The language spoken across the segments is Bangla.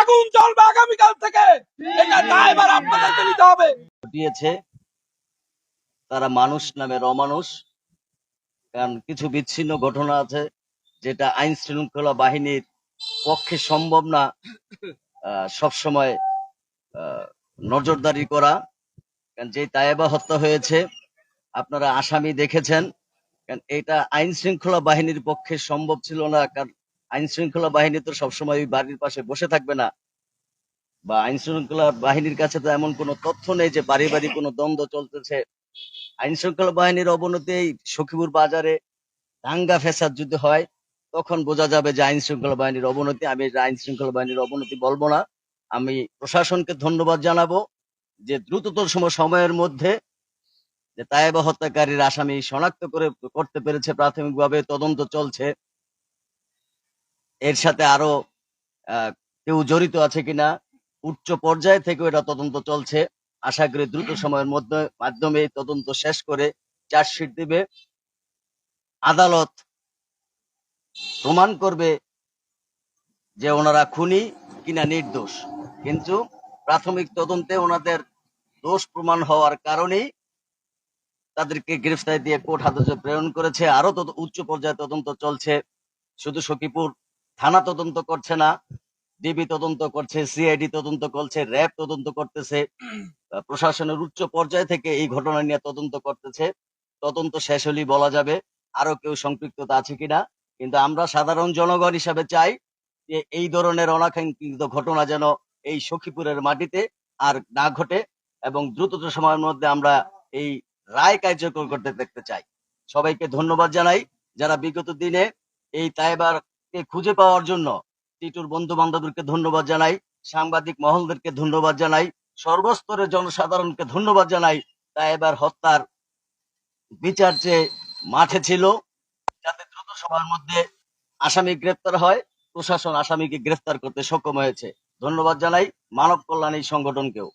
আগুন আগামীকাল থেকে। ঘটিয়েছে তারা মানুষ নামে অমানুষ কারণ কিছু বিচ্ছিন্ন ঘটনা আছে যেটা আইন শৃঙ্খলা বাহিনীর পক্ষে সম্ভব না সবসময় নজরদারি করা। কারণ যে তায়েবা হত্যা হয়েছে, আপনারা আসামি দেখেছেন। কারণ এটা আইন শৃঙ্খলা বাহিনীর পক্ষে সম্ভব ছিল না, কারণ আইন শৃঙ্খলা বাহিনী তো সবসময় ওই বাড়ির পাশে বসে থাকবে না। বা আইন শৃঙ্খলা বাহিনীর কাছে তো এমন কোনো তথ্য নেই যে বাড়ি বাড়ি কোনো দ্বন্দ্ব চলতেছে। আইন শৃঙ্খলা বাহিনীর অবনতি সখীপুর বাজারে দাঙ্গা ফেসাদ যদি হয়, তখন বোঝা যাবে যে আইন শৃঙ্খলা বাহিনীর অবনতি, আমি আইন শৃঙ্খলা বাহিনীর অবনতি বলব না, আমি প্রশাসনকে ধন্যবাদ জানাব যে দ্রুততর সময় সময়ের মধ্যে যে তায়েবা হত্যাকারীর আসামি শনাক্ত করে, করতে পেরেছে প্রাথমিকভাবে তদন্ত চলছে। এর সাথে আরও কেউ জড়িত আছে কিনা, উচ্চ পর্যায়ে থেকে এটা তদন্ত চলছে। আশা করি দ্রুত সময়ের মধ্যে, মাধ্যমে তদন্ত শেষ করে চার্জশিট দিবে। আদালত প্রমাণ করবে যে ওনারা খুনি কিনা নির্দোষ। কিন্তু প্রাথমিক তদন্তে ওনাদের দোষ প্রমাণ হওয়ার কারণেই তাদেরকে গ্রেফতার দিয়ে কোর্ট হাজতে প্রেরণ করেছে। আরও তদ, উচ্চ পর্যায়ে তদন্ত চলছে। শুধু সখীপুর থানা তদন্ত করছে না ডিবি তদন্ত করছে সিআইডি তদন্ত করছে, র্যাব তদন্ত করতেছে প্রশাসনের উচ্চ পর্যায় থেকে এই ঘটনা নিয়ে তদন্ত করতেছে। তদন্ত শেষ হলেই বলা যাবে আরও কেউ সম্পৃক্ততা আছে কিনা। কিন্তু আমরা সাধারণ জনগণ হিসাবে চাই যে এই ধরনের অনাকাঙ্ক্ষিত ঘটনা যেন এই সখীপুরের মাটিতে আর না ঘটে এবং দ্রুততর সময়ের মধ্যে আমরা এই রায় কার্যকর করতে দেখতে চাই। সবাইকে ধন্যবাদ জানাই। যারা বিগত দিনে এই তাইবারকে খুঁজে পাওয়ার জন্য টিটুর বন্ধু বান্ধবদেরকে ধন্যবাদ জানাই, সাংবাদিক মহলদেরকে ধন্যবাদ জানাই, সর্বস্তরের জনসাধারণকে ধন্যবাদ জানাই। তাইবার হত্যার বিচার চেয়ে মাঠে ছিল, যাতে দ্রুত সময়ের মধ্যে আসামি গ্রেপ্তার হয়, প্রশাসন আসামিকে গ্রেফতার করতে সক্ষম হয়েছে। ধন্যবাদ জানাই মানব কল্যাণ এই সংগঠনকেও।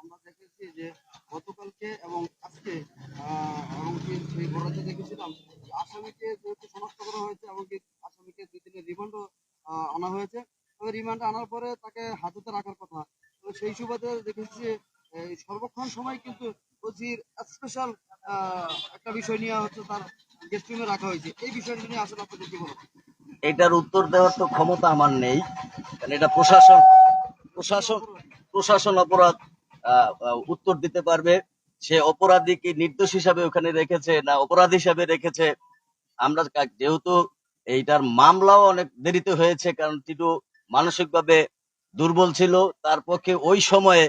আমরা দেখেছি যে গতকালকে এবং আজকে দেখেছিলাম যে আসামিকে যেহেতু শনাক্ত করা হয়েছে এমনকি আসামিকে দুই দিনের রিমান্ডও আনা হয়েছে। তবে রিমান্ডে আনার পরে তাকে হাজতে রাখার কথা। সেই সুবাদে দেখেছি যে সর্বক্ষণ সময় কিন্তু ওজির স্পেশাল একটা বিষয় নিয়ে হচ্ছে তার গেস্ট রুমে রাখা হয়েছে। এই বিষয়টা নিয়ে আসলে আপনাদের কি বলব? এটার উত্তর দেওয়ার তো ক্ষমতা আমার নেই। কারণ এটা প্রশাসন প্রশাসন প্রশাসন অপরাধ উত্তর দিতে পারবে। সে অপরাধীকে নির্দোষ হিসাবে ওখানে রেখেছে না অপরাধ হিসাবে রেখেছে। আমরা যেহেতু এইটার মামলাও অনেক দেরিতে হয়েছে, কারণ টিটু মানসিকভাবে দুর্বল ছিল, তার পক্ষে ওই সময়ে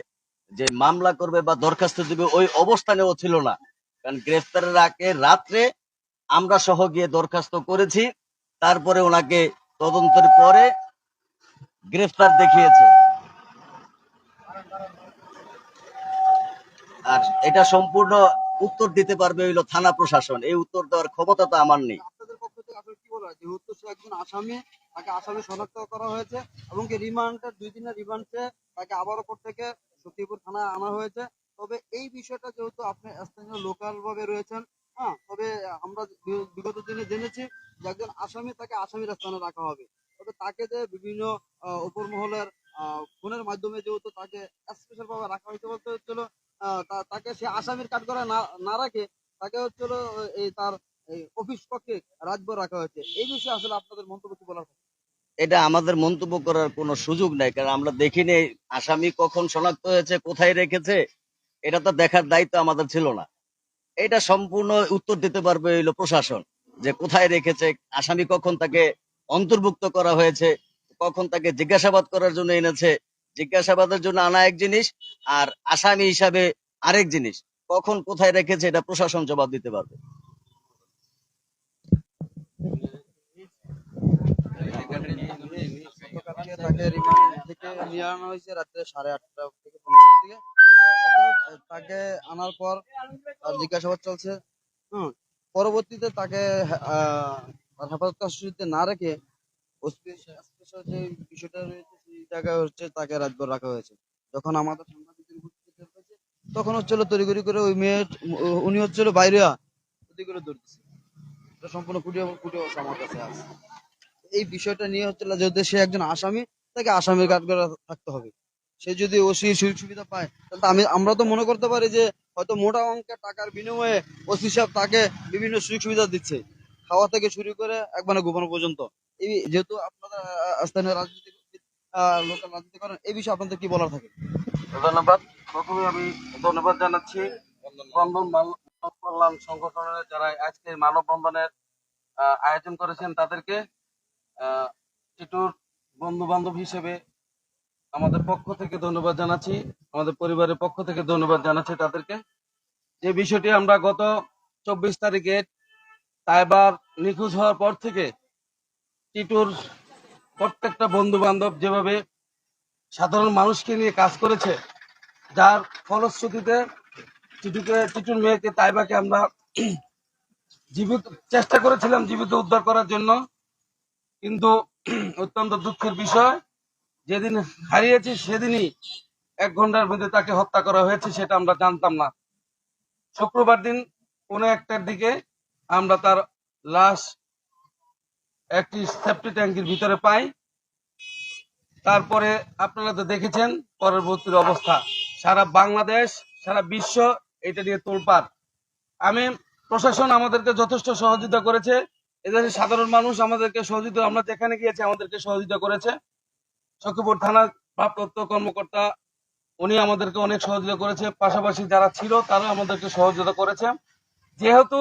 যে মামলা করবে বা দরখাস্ত দিবে, ওই অবস্থানেও ছিল না। কারণ গ্রেফতারের আগে রাত্রে আমরা সহ গিয়ে দরখাস্ত করেছি, তারপরে ওনাকে তদন্তের পরে গ্রেফতার দেখিয়েছে। আর এটা সম্পূর্ণ উত্তর দিতে পারবে হইল থানা প্রশাসন। এই উত্তর দেওয়ার ক্ষমতা তো আমার নেই। একজন আসামি তাকে আসামি শনাক্ত করা হয়েছে এবং তাকে থেকে আনা হয়েছে। তবে এই বিষয়টা যেহেতু আপনি লোকাল ভাবে রয়েছেন হ্যাঁ তবে আমরা বিগত দিনে জেনেছি যে একজন আসামি তাকে আসামির স্থানে রাখা হবে। তবে তাকে যে বিভিন্ন আহ, উপর মহলের আহ, ফোনের মাধ্যমে যেহেতু তাকে স্পেশাল ভাবে রাখা হয়েছে বলতে হচ্ছিল তাকে সে আসামির কাঠগড়ায় না না রাখে, তাকে হচ্ছিল এই তার অফিস কক্ষে রাজভর রাখা হয়েছে। এই বিষয়ে আসলে আপনাদের মন্তব্য কি বলার এটা আমাদের মন্তব্য করার কোনো সুযোগ নাই, কারণ আমরা দেখিনি আসামি কখন শনাক্ত হয়েছে, কোথায় রেখেছে, এটা তো দেখার দায়িত্ব আমাদের ছিল না। এটা সম্পূর্ণ উত্তর দিতে পারবে হইল প্রশাসন, যে কোথায় রেখেছে, আসামি কখন তাকে অন্তর্ভুক্ত করা হয়েছে, কখন তাকে জিজ্ঞাসাবাদ করার জন্য এনেছে জিজ্ঞাসাবাদের জন্য আনা এক জিনিস আর আসামি হিসাবে আরেক জিনিস। কখন কোথায় রেখেছে এটা প্রশাসন জবাব দিতে পারবে। রাত্রে সাড়ে আটটা থেকে তাকে আনার পর জিজ্ঞাসাবাদ চলছে হুম পরবর্তীতে তাকে হেফাজত না রেখে যে বিষয়টা রয়েছে সেই জায়গায় হচ্ছে তাকে রাতভর রাখা হয়েছে। যখন আমাদের সাংবাদিকদের উপস্থিত হয়েছে, তখন হচ্ছিল তড়িঘড়ি করে ওই মেয়ে, উনি হচ্ছিল বাইরে ওদিকে করে দৌড়তেছে এটা সম্পূর্ণ ফুটিয়ে ফুটিয়ে আমার কাছে আছে। এই বিষয়টা নিয়ে হচ্ছে না যদি সে একজন আসামি, তাকে আসামির করে থাকতে হবে। সে যদি ওসি সুযোগ সুবিধা পায়, তাহলে আমি, আমরা তো মনে করতে পারি যে হয়তো মোটা অঙ্কের টাকার বিনিময়ে ওসি সাহেব তাকে বিভিন্ন সুযোগ সুবিধা দিচ্ছে। খাওয়া থেকে শুরু করে একবারে গোপন পর্যন্ত। এই যেহেতু আপনারা স্থানীয় রাজনীতি লোকাল রাজনীতি করেন। এই বিষয়ে আপনাদের কি বলার থাকে? ধন্যবাদ। প্রথমে আমি ধন্যবাদ জানাচ্ছি। বন্ধন মানব কল্যাণ সংগঠনের যারা আজকে মানববন্ধনের আয়োজন করেছেন তাদেরকে টিটুর বন্ধু বান্ধব হিসেবে আমাদের পক্ষ থেকে ধন্যবাদ জানাচ্ছি। আমাদের পরিবারের পক্ষ থেকে ধন্যবাদ জানাচ্ছি তাদেরকে। যে বিষয়টি আমরা গত চব্বিশ তারিখে তাইবার নিখোঁজ হওয়ার পর থেকে টিটুর প্রত্যেকটা বন্ধু বান্ধব যেভাবে সাধারণ মানুষকে নিয়ে কাজ করেছে, যার ফলশ্রুতিতে টিটুকে, টিটুর মেয়েকে তাইবাকে আমরা জীবিত, চেষ্টা করেছিলাম জীবিত উদ্ধার করার জন্য। কিন্তু অত্যন্ত দুঃখের বিষয়, যেদিন হারিয়েছি সেদিনই এক ঘণ্টার মধ্যে তাকে হত্যা করা হয়েছে সেটা আমরা জানতাম না। শুক্রবার দিন কোনো একটার দিকে আমরা তার লাশ একটি সেফটি ট্যাঙ্কির ভিতরে পাই। তারপরে আপনারা তো দেখেছেন পরবর্তী অবস্থা। সারা বাংলাদেশ, সারা বিশ্ব এটা নিয়ে তোলপাড়। আমি প্রশাসন আমাদেরকে যথেষ্ট সহযোগিতা করেছে। এদেশের সাধারণ মানুষ আমাদেরকে সহযোগিতা, আমরা যেখানে গিয়েছি আমাদেরকে সহযোগিতা করেছে। সখীপুর থানার ভারপ্রাপ্ত কর্মকর্তা, উনি আমাদেরকে অনেক সহযোগিতা করেছে। পাশাপাশি যারা ছিল তারা আমাদেরকে সহযোগিতা করেছে। যেহেতু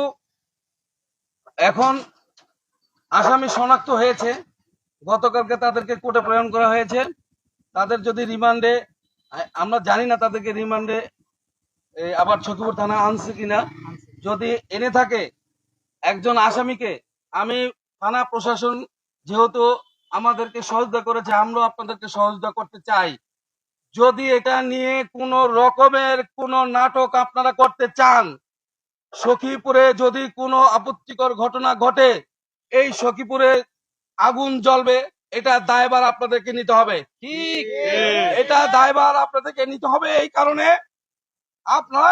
এখন আসামি শনাক্ত হয়েছে। গতকালকে তাদেরকে কোর্টে প্রেরণ করা হয়েছে। তাদের যদি রিমান্ডে, আমরা জানি না তাদেরকে রিমান্ডে আবার ছকিপুর থানা আনছে কিনা। যদি এনে থাকে একজন আসামিকে, আমি থানা প্রশাসন যেহেতু আমাদেরকে সহযোগিতা করেছে, আমরাও আপনাদেরকে সহযোগিতা করতে চাই। যদি এটা নিয়ে কোনো রকমের কোনো নাটক আপনারা করতে চান, সখীপুরে যদি কোনো আপত্তিকর ঘটনা ঘটে এই সখীপুরে আগুন জ্বলবে, এটা দায়ভার আপনাদেরকে নিতে হবে। ঠিক। এটা দায়ভার আপনাদেরকে নিতে হবে এই কারণে আপনারা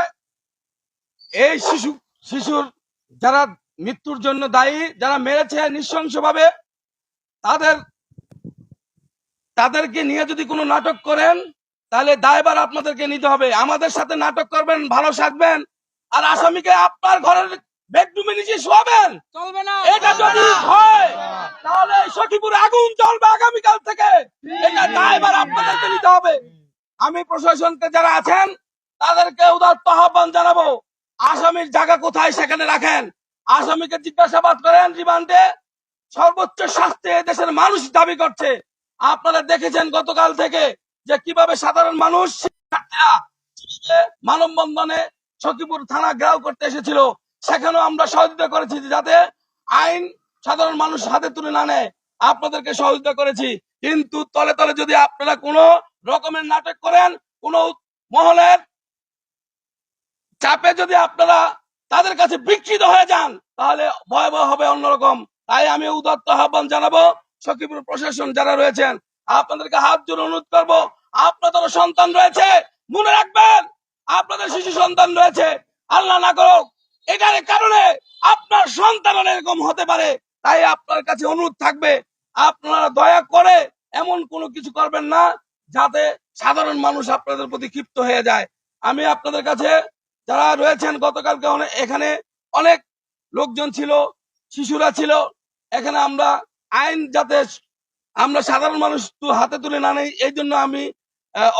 এই শিশু, শিশুর যারা মৃত্যুর জন্য দায়ী, যারা মেরেছে নৃশংসভাবে, তাদের, তাদেরকে নিয়ে যদি কোনো নাটক করেন, তাহলে দায়ভার আপনাদেরকে নিতে হবে। আমাদের সাথে নাটক করবেন, ভালো থাকবেন আর আসামিকে আপনার ঘরের বেডরুমে নিচে শোয়াবেন। চলবে না। এটা যদি হয় তাহলে সখীপুরে আগুন জ্বলবে আগামীকাল থেকে। এটা দায়ভার আপনাদেরকে নিতে হবে। আমি প্রশাসনকে যারা আছেন তাদেরকে উদাত্ত আহ্বান জানাব। আসামির জায়গা কোথায় সেখানে রাখেন। আসামিকে জিজ্ঞাসাবাদ করেন রিমান্ডে। সর্বোচ্চ শাস্তি দেশের মানুষ দাবি করছে। আপনারা দেখেছেন গতকাল থেকে যে কীভাবে সাধারণ মানুষ মানববন্ধনে সখীপুর থানা ঘেরাও করতে এসেছিল। সেখানেও আমরা সহযোগিতা করেছি যাতে আইন সাধারণ মানুষ হাতে তুলে না নেয়। আপনাদেরকে সহযোগিতা করেছি। কিন্তু তলে তলে যদি আপনারা কোনো রকমের নাটক করেন, কোন মহলের চাপে যদি আপনারা তাদের কাছে বিকৃত হয়ে যান, তাহলে ভয়াবহ হবে অন্যরকম। তাই আমি উদাত্ত আহ্বান জানাব সখীপুর প্রশাসন যারা রয়েছেন, আপনাদেরকে হাত জোর অনুরোধ করব, আপনাদেরও সন্তান রয়েছে, মনে রাখবেন, আপনাদের শিশু সন্তান রয়েছে, আল্লাহ না করুক এটার কারণে আপনার সন্তান এরকম হতে পারে। তাই আপনার কাছে অনুরোধ থাকবে, আপনারা দয়া করে এমন কোনো কিছু করবেন না, যাতে সাধারণ মানুষ আপনাদের প্রতি ক্ষিপ্ত হয়ে যায়। আমি আপনাদের কাছে যারা রয়েছেন, গতকালকে এখানে অনেক লোকজন ছিল, শিশুরা ছিল। এখানে আমরা আইন যাতে আমরা সাধারণ মানুষ হাতে তুলে না নেই, এই জন্য আমি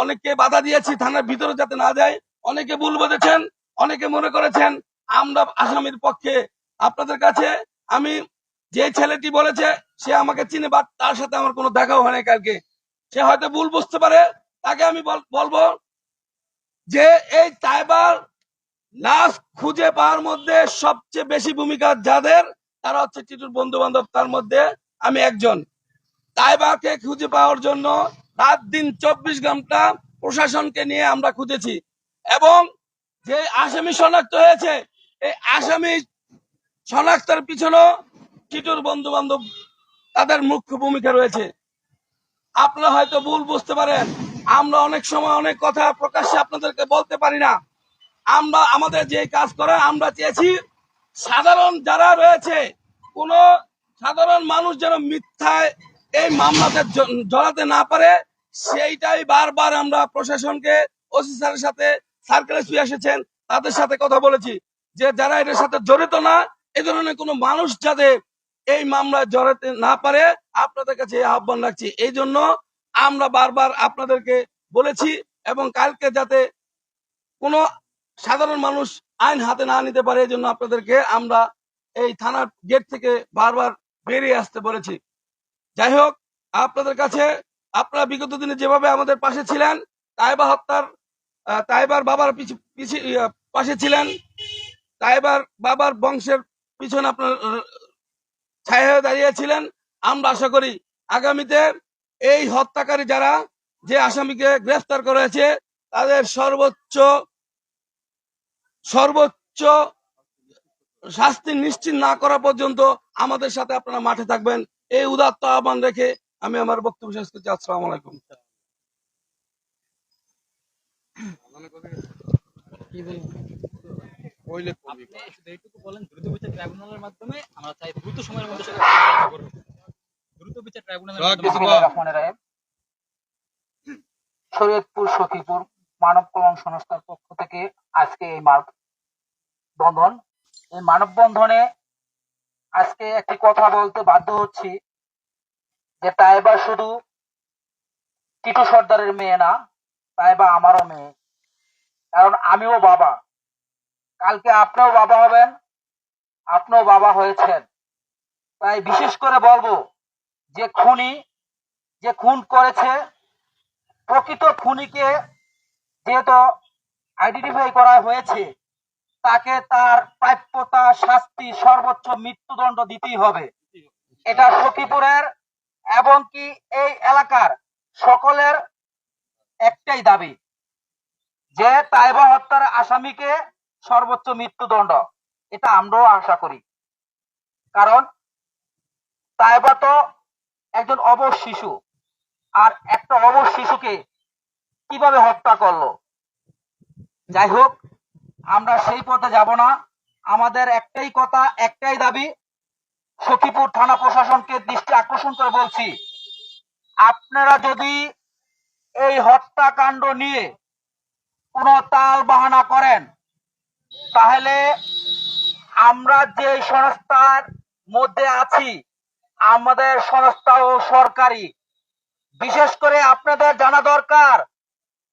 অনেককে বাধা দিয়েছি, থানার ভিতরে যাতে না যায়। অনেকে ভুল বুঝেছেন অনেকে মনে করেছেন আমরা আসামির পক্ষে আপনাদের কাছে আমি যে ছেলেটি বলেছে, সে আমাকে চিনে, বা তার সাথে আমার কোনো দেখাও হয়নি কালকে। সে হয়তো ভুল বুঝতে পারে, তাকে আমি বল- বলব যে এই তাইবার লাশ খুঁজে পাওয়ার মধ্যে সবচেয়ে বেশি ভূমিকা যাদের, তারা হচ্ছে টিটুর বন্ধু বান্ধব তার মধ্যে আমি একজন। তাইবাকে খুঁজে পাওয়ার জন্য রাত দিন চব্বিশ ঘণ্টা প্রশাসনকে নিয়ে আমরা খুঁজেছি। এবং যে আসামি শনাক্ত হয়েছে এই আসামি শনাক্তের পিছনেও টিটুর বন্ধু বান্ধব তাদের মুখ্য ভূমিকা রয়েছে। আপনারা হয়তো ভুল বুঝতে পারেন। আমরা অনেক সময় অনেক কথা প্রকাশ্যে আপনাদেরকে বলতে পারি না। আমরা, আমাদের যে কাজ করা, আমরা চেয়েছি সাধারণ যারা রয়েছে, কোন সাধারণ মানুষ যেন মিথ্যায় এই মামলাতে জড়াতে না পারে, সেইটাই বারবার আমরা প্রশাসনকে, ওসি স্যারের সাথে সার্কেল এসপি এসেছেন, তাদের সাথে কথা বলেছি। যে যারা এটার সাথে জড়িত না, এ ধরনের কোনো মানুষ যাতে এই মামলায় জড়াতে না পারে, আপনাদের কাছে আহ্বান রাখছি। এই জন্য আমরা বারবার আপনাদেরকে বলেছি এবং কালকে যাতে কোনো সাধারণ মানুষ আইন হাতে না নিতে পারে, এই জন্য আপনাদেরকে আমরা এই থানার গেট থেকে বারবার বেরিয়ে আসতে বলেছি। যাই হোক, আপনাদের কাছে, আপনারা বিগত দিনে যেভাবে আমাদের পাশে ছিলেন, তাইবা হত্যার তাইবার বাবার পিছিয়ে পিছু পাশে ছিলেন তাইবার বাবার বংশের পিছনে আপনার ছায়া হয়ে দাঁড়িয়েছিলেন। আমরা আশা করি আগামীতে এই হত্যাকারী যারা, যে আসামিকে গ্রেফতার করেছে, তাদের সর্বোচ্চ সর্বোচ্চ শাস্তি নিশ্চিত না করা পর্যন্ত আমাদের সাথে আপনারা মাঠে থাকবেন। এই উদাত্ত আহ্বান রেখে আমি আমার বক্তব্য শেষ করছি। আসসালামু আলাইকুম। আপনি শুধু এইটুকু বলেন দ্রুত বিচার ট্রাইব্যুনালের মাধ্যমে আমরা চাই দ্রুত সময়ের মধ্যে সেটা করব। দ্রুত বিচার ট্রাইব্যুনালের মাধ্যমে বিসমিল্লাহির রহমানির রহিম। শরীয়তপুর সখীপুর মানব কল্যাণ সংস্থার পক্ষ থেকে আজকে এই মানব বন্ধন এই মানববন্ধনে আজকে একটি কথা বলতে বাধ্য হচ্ছি যে তাইবা শুধু টিটু সর্দারের মেয়ে না তাইবা আমারও মেয়ে কারণ আমিও বাবা কালকে আপনিও বাবা হবেন আপনিও বাবা হয়েছেন। তাই বিশেষ করে বলব, যে খুনি, যে খুন করেছে, প্রকৃত খুনিকে যেহেতু আইডেন্টিফাই করা হয়েছে, তাকে তার প্রাপ্যতা, শাস্তি, সর্বোচ্চ মৃত্যুদণ্ড দিতেই হবে। এটা সখীপুরের এবং কি এই এলাকার সকলের একটাই দাবি, যে তাইবা হত্যার আসামিকে সর্বোচ্চ মৃত্যুদণ্ড। এটা আমরাও আশা করি। কারণ তাইবা তো একজন অবশ শিশু। আর একটা অবশ শিশুকে কীভাবে হত্যা করল? যাই হোক, আমরা সেই পথে যাব না। আমাদের একটাই কথা, একটাই দাবি। সখীপুর থানা প্রশাসনকে দৃষ্টি আকর্ষণ করে বলছি, আপনারা যদি এই হত্যাকাণ্ড নিয়ে কোনো তাল বাহানা করেন তাহলে আমরা যে সংস্থার মধ্যে আছি, আমাদের সংস্থাও সরকারি। বিশেষ করে আপনাদের জানা দরকার,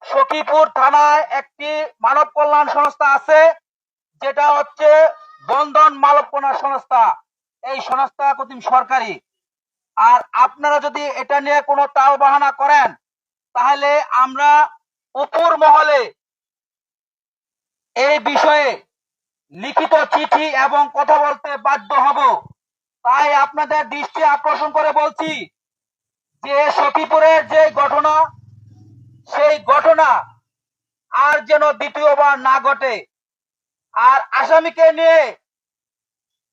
সখীপুর থানায় একটি মানব কল্যাণ সংস্থা আছে, যেটা হচ্ছে বন্ধন মানব সংস্থা। এই সংস্থা কতিম সরকারি? আর আপনারা যদি এটা নিয়ে কোনো তাল বাহানা করেন, তাহলে আমরা উপর মহলে এই বিষয়ে লিখিত চিঠি এবং কথা বলতে বাধ্য হব। তাই আপনাদের দৃষ্টি আকর্ষণ করে বলছি যে সখীপুরের যে ঘটনা, সেই ঘটনা আর যেন দ্বিতীয়বার না ঘটে। আর আসামিকে নিয়ে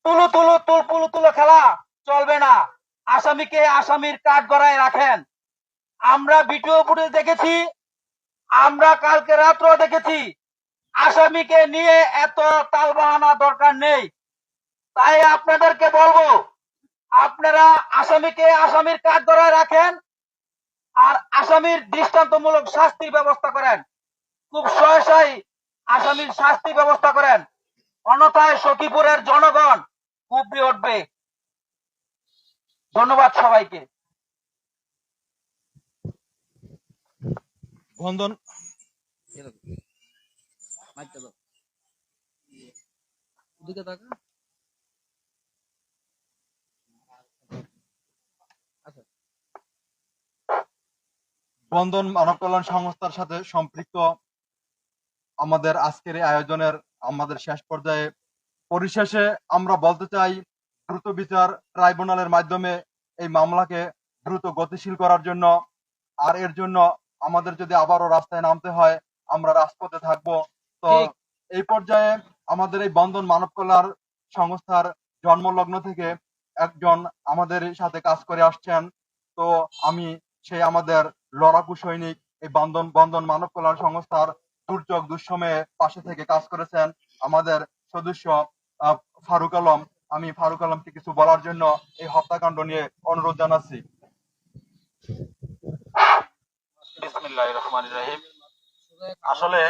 তুলু তুলু তুলপুলু তুলো খেলা চলবে না। আসামিকে আসামির কাঠ গড়ায় রাখেন। আমরা ভিডিও ফুটেজ দেখেছি, আমরা কালকে রাত্র দেখেছি। আসামিকে নিয়ে এত তালবাহানা দরকার নেই। তাই আপনাদেরকে বলব, আপনারা আসামিকে আসামির কাজ গড়ায় রাখেন আর আসামির দৃষ্টান্তমূলক শাস্তির ব্যবস্থা করেন। খুব সহসাই আসামির শাস্তি ব্যবস্থা করেন। অন্যথায় সখীপুরের জনগণ কুবড়ে উঠবে। ধন্যবাদ সবাইকে। বন্ধন। বন্ধন মানব কল্যাণ সংস্থার সাথে সম্পৃক্ত আমাদের আজকের এই আয়োজনের আমাদের শেষ পর্যায়ে পরিশেষে আমরা বলতে চাই, দ্রুত বিচার ট্রাইব্যুনালের মাধ্যমে এই মামলাকে দ্রুত গতিশীল করার জন্য। আর এর জন্য আমাদের যদি আবারও রাস্তায় নামতে হয়, আমরা রাজপথে থাকব। তো এই পর্যায়ে আমাদের এই বন্ধন মানব কল্যাণ সংস্থার জন্মলগ্ন থেকে একজন আমাদের সাথে কাজ করে আসছেন। তো আমি সেই আমাদের লড়াকু সৈনিক এই বন্ধন বন্ধন মানব কল্যাণ সংস্থার দুর্যোগ দুঃসময়ে পাশে থেকে কাজ করেছেন আমাদের সদস্য আহ, ফারুক আলম। আমি ফারুক আলমকে কিছু বলার জন্য এই হত্যাকাণ্ড নিয়ে অনুরোধ জানাচ্ছি। বিসমিল্লাহির রহমানির রহিম। আসলে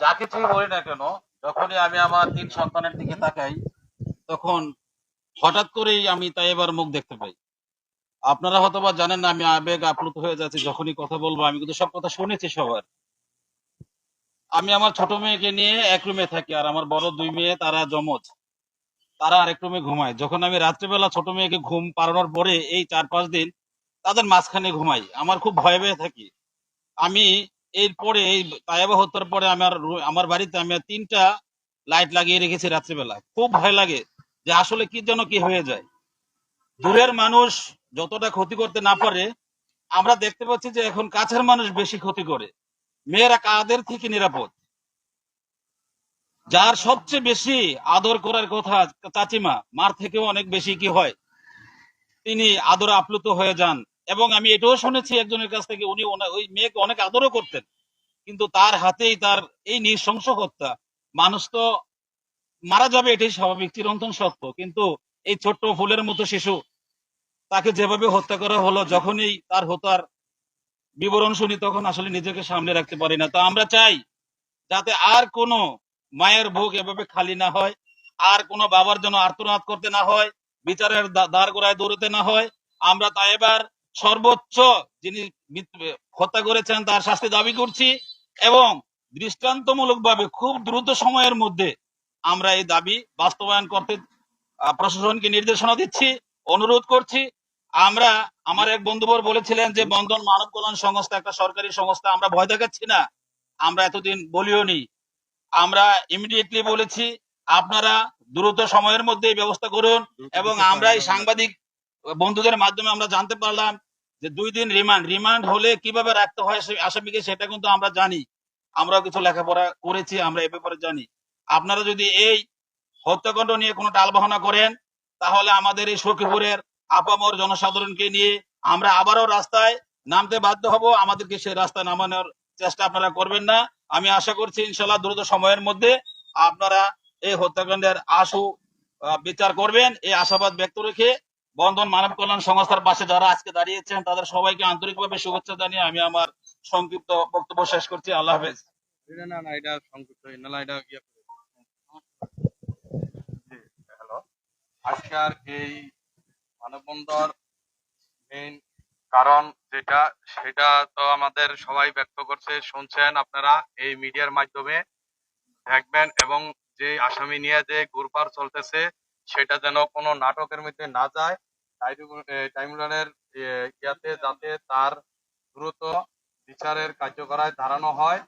যা কিছুই বলি না কেন, যখনই আমি আমার তিন সন্তানের দিকে তাকাই, তখন হঠাৎ করেই আমি তাই এবার মুখ দেখতে পাই। আপনারা হয়তো বা জানেন না, আমি আবেগ আপ্লুত হয়ে যাচ্ছি, যখনই কথা বলব, আমি কিন্তু সব কথা শুনেছি সবার। আমি আমার ছোট মেয়েকে নিয়ে এক রুমে থাকি, আর আমার বড় দুই মেয়ে, তারা জমজ তারা আরেক রুমে ঘুমায়। যখন আমি রাত্রিবেলা ছোট মেয়েকে ঘুম পাড়ানোর পরে এই চার পাঁচ দিন, তাদের মাঝখানে ঘুমাই। আমার খুব ভয় পেয়ে থাকি। আমি এরপরে এই তায়াবা হত্যার পরে আমার আমার বাড়িতে আমি তিনটা লাইট লাগিয়ে রেখেছি রাত্রিবেলা। খুব ভয় লাগে যে আসলে কি যেন কি হয়ে যায়। দূরের মানুষ যতটা ক্ষতি করতে না পারে, আমরা দেখতে পাচ্ছি যে এখন কাছের মানুষ বেশি ক্ষতি করে। মেয়েরা কাদের থেকে নিরাপদ? যার সবচেয়ে বেশি আদর করার কথা চাচিমা, মার থেকেও অনেক বেশি কি হয়, তিনি আদর আপ্লুত হয়ে যান। এবং আমি এটাও শুনেছি একজনের কাছ থেকে, উনি ওই মেয়েকে অনেক আদরও করতেন। কিন্তু তার হাতেই তার এই নৃশংস হত্যা, মানুষ তো মারা যাবে এটাই স্বাভাবিক, চিরন্তন সত্য। কিন্তু এই ছোট্ট ফুলের মতো শিশু, তাকে যেভাবে হত্যা করা হলো, যখনই তার হত্যার বিবরণ শুনি, তখন আসলে নিজেকে সামনে রাখতে পারি না। তো আমরা চাই, যাতে আর কোনো মায়ের ভোগ এভাবে খালি না হয়, আর কোনো বাবার জন্য আর্তনাদ করতে না হয়, বিচারের দা- দ্বার গোড়ায় দৌড়তে না হয়। আমরা তাই এবার সর্বোচ্চ যিনি হত্যা করেছেন তার শাস্তি দাবি করছি এবং দৃষ্টান্তমূলক ভাবে খুব দ্রুত সময়ের মধ্যে আমরা এই দাবি বাস্তবায়ন করতে প্রশাসনকে নির্দেশনা দিচ্ছি অনুরোধ করছি। আমরা আমার এক বন্ধুবর বলেছিলেন যে বন্ধন মানব কল্যাণ সংস্থা একটা সরকারি সংস্থা আমরা ভয় দেখাচ্ছি না। আমরা এতদিন বলিও নি। আমরা ইমিডিয়েটলি বলেছি আপনারা দ্রুত সময়ের মধ্যে এই ব্যবস্থা করুন এবং আমরা এই সাংবাদিক বন্ধুদের মাধ্যমে আমরা জানতে পারলাম যে দুই দিন রিমান্ড রিমান্ড হলে কীভাবে রাখতে হয় আসামিকে সেটা কিন্তু আমরা জানি। আমরাও কিছু লেখাপড়া করেছি, আমরা এ ব্যাপারে জানি। আপনারা যদি এই হত্যাকাণ্ড নিয়ে কোনো টালবাহনা করেন, তাহলে আমাদের এই সখীপুরের আপামর জনসাধারণকে নিয়ে আমরা আবারও রাস্তায় নামতে বাধ্য হব। আমাদেরকে সেই রাস্তায় নামানোর চেষ্টা আপনারা করবেন না। আমি আশা করছি ইনশাল্লাহ দ্রুত সময়ের মধ্যে আপনারা এই হত্যাকাণ্ডের আশু বিচার করবেন। এই আশাবাদ ব্যক্ত রেখে বন্ধন মানব কল্যাণ সংস্থার পাশে যারা আজকে দাঁড়িয়েছেন তাদের সবাইকে আন্তরিকভাবে শুভেচ্ছা জানিয়ে আমি আমার সংক্ষিপ্ত বক্তব্য শেষ করছি। আল্লাহ হাফেজ। না না এটা সংযুক্ত না এটা ইয়ে আজকের এই মানববন্ধন মেইন কারণ যেটা সেটা তো আমাদের সবাই ব্যক্ত করছে শুনছেন আপনারা এই মিডিয়ার মাধ্যমে। দেখবেন এবং যে আসামি নিয়ে যে ঘুরপার চলতেছে সেটা যেন কোনো নাটকের মধ্যে না যায়। টাইমলাইনের ইয়াতে যাতে তার দ্রুত বিচারের কার্যকরায় ধারানো হয়,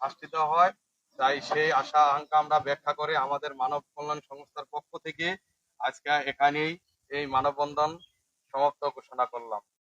শাস্তি দেওয়া হয়। তাই সেই আশা, আকাঙ্ক্ষা আমরা ব্যাখ্যা করে আমাদের মানব কল্যাণ সংস্থার পক্ষ থেকে আজকে এখানেই এই মানববন্ধন সমাপ্ত ঘোষণা করলাম।